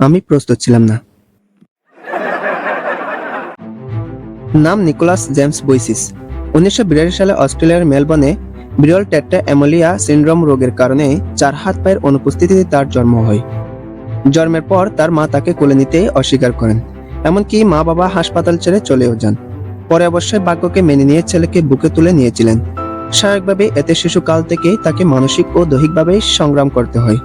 আমি প্রস্তুত ছিলাম না। নাম নিকোলাস জেমস বইসিস উনিশশো সালে অস্ট্রেলিয়ার মেলবর্নে বিরল টেট্টা অ্যামোলিয়া সিন্ড্রোম রোগের কারণে চার হাত পায়ের অনুপস্থিতিতে তার জন্ম হয়। জন্মের পর তার মা তাকে কোলে নিতে অস্বীকার করেন, এমনকি মা বাবা হাসপাতাল ছেড়ে চলেও যান। পরে অবশ্যই ভাগ্যকে মেনে নিয়ে ছেলেকে বুকে তুলে নিয়েছিলেন। স্বাভাবিকভাবে এতে শিশুকাল থেকেই তাকে মানসিক ও দৈহিকভাবে সংগ্রাম করতে হয়।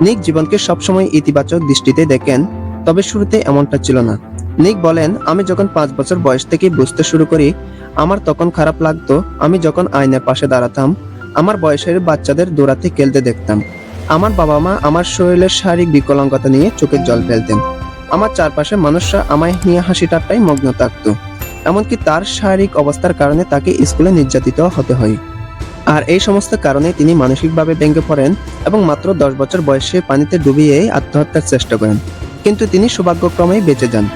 নিক জীবনকে সবসময় ইতিবাচক দৃষ্টিতে দেখেন, তবে শুরুতে এমনটা ছিল না। নিক বলেন, আমি যখন পাঁচ বছর বয়স থেকে বুঝতে শুরু করি, আমার তখন খারাপ লাগতো, আমি যখন আয়নার পাশে দাঁড়াতাম, আমার বয়সের বাচ্চাদের দৌড়াতে খেলতে দেখতাম। আমার বাবা মা আমার শরীরের শারীরিক বিকলাঙ্গতা নিয়ে চোখের জল ফেলতেন। আমার চারপাশে মানুষরা আমায় নিয়ে হাসি ঠাট্টায় মগ্ন থাকতো। এমনকি তার শারীরিক অবস্থার কারণে তাকে স্কুলে নির্যাতিত হতে হয়। আর এই সমস্ত কারণে তিনি মানসিকভাবে ভেঙে পড়েন এবং মাত্র দশ বছর বয়সে পানিতে ডুবিয়ে আত্মহত্যার চেষ্টা করেন। কিন্তু তিনি সৌভাগ্যক্রমেই বেঁচে যান।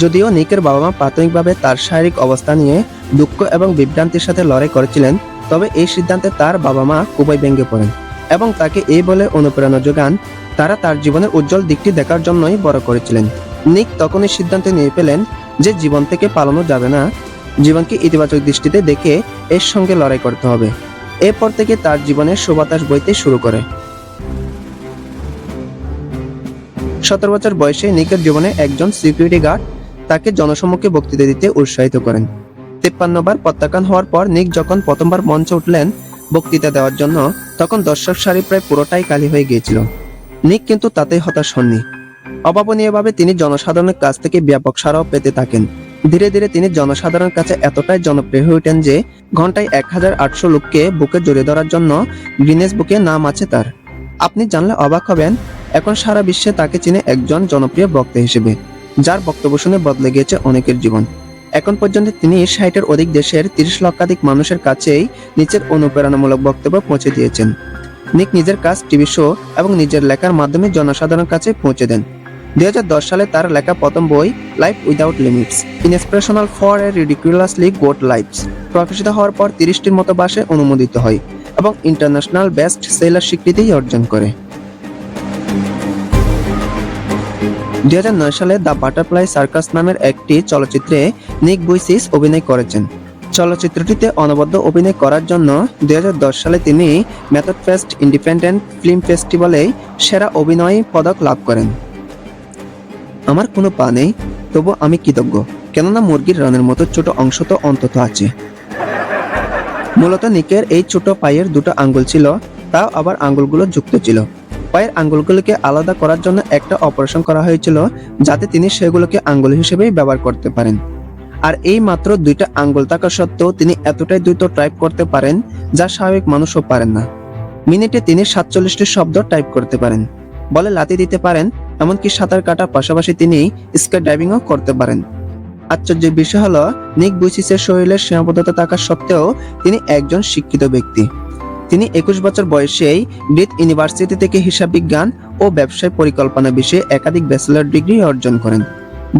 যদিও নিকের বাবা মা প্রাথমিকভাবে তার শারীরিক অবস্থা নিয়ে দুঃখ এবং বিভ্রান্তির সাথে লড়াই করেছিলেন, তবে এই সিদ্ধান্তে তার বাবা মা খুবই ভেঙে পড়েন। এবং তাকে এই বলে অনুপ্রেরণা যোগান, তারা তার জীবনের উজ্জ্বল দিকটি দেখার জন্যই বড় করেছিলেন। নিক তখনই সিদ্ধান্ত নিয়ে পেলেন যে জীবন থেকে পালানো যাবে না। জীবনকে ইতিবাচক দৃষ্টিতে দেখে এর সঙ্গে লড়াই করতে হবে। এরপর থেকে তার জীবনের সুবাতাস বইতে শুরু করে। সতেরো বছর বয়সে নিকের জীবনে একজন সিকিউরিটি গার্ড তাকে জনসম্মুখে বক্তৃতা দিতে উৎসাহিত করেন। তিপ্পান্ন বার প্রত্যাখ্যান হওয়ার পর নিক যখন প্রথমবার মঞ্চে উঠলেন বক্তৃতা দেওয়ার জন্য তখন দর্শক সারি প্রায় পুরোটাই কালি হয়ে গিয়েছিল। নিক কিন্তু তাতে হতাশ হননি। অভাবনীয়ভাবে তিনি জনসাধারণের কাছ থেকে ব্যাপক সারাও পেতে থাকেন। ধীরে ধীরে তিনি জনসাধারণের কাছে এতটাই জনপ্রিয় হয়ে ওঠেন যে, ঘন্টায় এক হাজার আটশো লোককে বুকে জড়িয়ে ধরার জন্য গ্রিনেস বুকে নাম আছে তার। আপনি জানলে অবাক হবেন, এখন সারা বিশ্বে তাকে চিনে একজন জনপ্রিয় বক্তা হিসেবে, যার বক্তব্য শুনে বদলে গিয়েছে অনেকের জীবন। এখন পর্যন্ত তিনি ষাটের অধিক দেশের তিরিশ লক্ষাধিক মানুষের কাছেই নিচের অনুপ্রেরণামূলক বক্তব্য পৌঁছে দিয়েছেন। নিক নিজের কাজ, টিভি শো এবং নিজের লেখার মাধ্যমে জনসাধারণের কাছে পৌঁছে দেন। দু হাজার দশ সালে তার লেখা প্রথম বই life without limits inspirational for a ridiculously good life's প্রকাশিত হওয়ার পর তিরিশটির মতো বাসে অনুমোদিত হয় এবং ইন্টারন্যাশনাল বেস্ট সেলার স্বীকৃতি অর্জন করে। দুই হাজার নয় সালে দ্য বাটারফ্লাই সার্কাস নামের একটি চলচ্চিত্রে নিক বুইসিস অভিনয় করেছেন। চলচ্চিত্রটিতে অনবদ্য অভিনয় করার জন্য দুই হাজার দশ সালে তিনি মেথড ফেস্ট ইন্ডিপেন্ডেন্ট ফিল্ম ফেস্টিভ্যালে সেরা অভিনয় পদক লাভ করেন। আমার কোনো পা নেই, তবু আমি কৃতজ্ঞ, কেননা মুরগির রানের মতো ছোট অংশ তো অন্তত আছে। মূলত নিকের এই ছোট পায়ের দুটো আঙ্গুল ছিল, তাও আবার আঙ্গুলগুলো যুক্ত ছিল। পায়ের আঙ্গুলগুলোকে আলাদা করার জন্য একটা অপারেশন করা হয়েছিল, যাতে তিনি সেগুলোকে আঙ্গুল হিসেবেই ব্যবহার করতে পারেন। আর এই মাত্র দুইটা আঙ্গুল থাকা সত্ত্বেও তিনি এতটাই দ্রুত টাইপ করতে পারেন, যা স্বাভাবিক মানুষও পারেন না। মিনিটে তিনি সাতচল্লিশটি শব্দ টাইপ করতে পারেন। বলে লাতি দিতে পারেন, এমনকি সাঁতার কাটার পাশাপাশি তিনি স্কাই ডাইভিংও করতে পারেন। আশ্চর্যের বিষয় হলো, নিক বুইসিসের শরীরের সীমাবদ্ধতা থাকা সত্ত্বেও তিনি একজন শিক্ষিত ব্যক্তি। তিনি একুশ বছর বয়সেই ব্রিথ ইউনিভার্সিটি থেকে হিসাব বিজ্ঞান ও ব্যবসায় পরিকল্পনা বিষয়ে একাধিক ব্যাচেলর ডিগ্রি অর্জন করেন।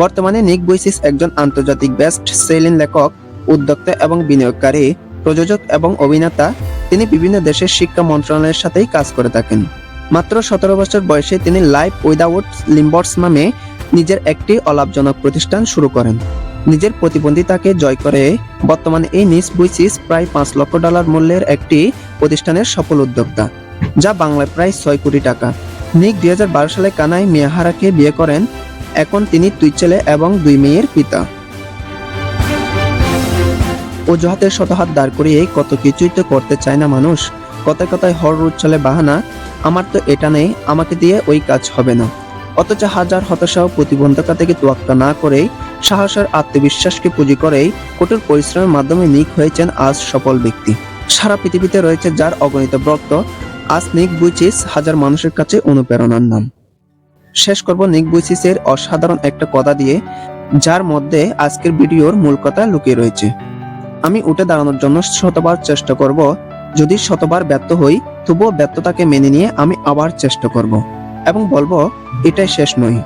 বর্তমানে নিক বুইসিস একজন আন্তর্জাতিক বেস্ট সেলিং লেখক, উদ্যোক্তা এবং বিনিয়োগকারী, প্রযোজক এবং অভিনেতা। তিনি বিভিন্ন দেশের শিক্ষা মন্ত্রণালয়ের সাথেই কাজ করে থাকেন। মাত্র সতেরো বছর বয়সে তিনি লাইফ উইদাউট লিম্বর্স নামে নিজের একটি অলাভজনক প্রতিষ্ঠান শুরু করেন। নিজের প্রতিবন্ধিতাকে জয় করে। বর্তমানে এই নিস বুইসিস প্রায় পাঁচ লক্ষ ডলার মূল্যের একটি প্রতিষ্ঠানের সফল উদ্যোক্তা, যা বাংলায় প্রায় ছয় কোটি টাকা। নিক দুই সালে কানাই মিয়াহারাকে বিয়ে করেন। এখন তিনি দুই ছেলে এবং দুই মেয়ের পিতা। অজুহাতে শতহাত দাঁড় করিয়ে কত কিছুই তো করতে চায় না মানুষ। কথায় কথায় হর উচ্ছলে বাহানা, আমার তো এটা নেই, আমাকে দিয়ে ওই কাজ হবে না। অথচ হাজার হতাশা ও থেকে তোয়াক্কা না করেই সাহসের আত্মবিশ্বাসকে পুঁজি করেই কঠোর পরিশ্রমের মাধ্যমে নিক হয়েছেন আজ সফল ব্যক্তি। সারা পৃথিবীতে রয়েছে যার অগণিত ভক্ত আজ নিক বুইচিস হাজার মানুষের কাছে অনুপ্রেরণার নাম। শেষ করব নিক বুইচিসের অসাধারণ একটা কথা দিয়ে, যার মধ্যে আজকের ভিডিওর মূল কথা লুকিয়ে রয়েছে। আমি উঠে দাঁড়ানোর জন্য শতবার চেষ্টা করব। যদি শতবার ব্যর্থ হই, তবুও ব্যর্থতাকে মেনে নিয়ে আমি আবার চেষ্টা করব। এবং বলব, এটাই শেষ নয়।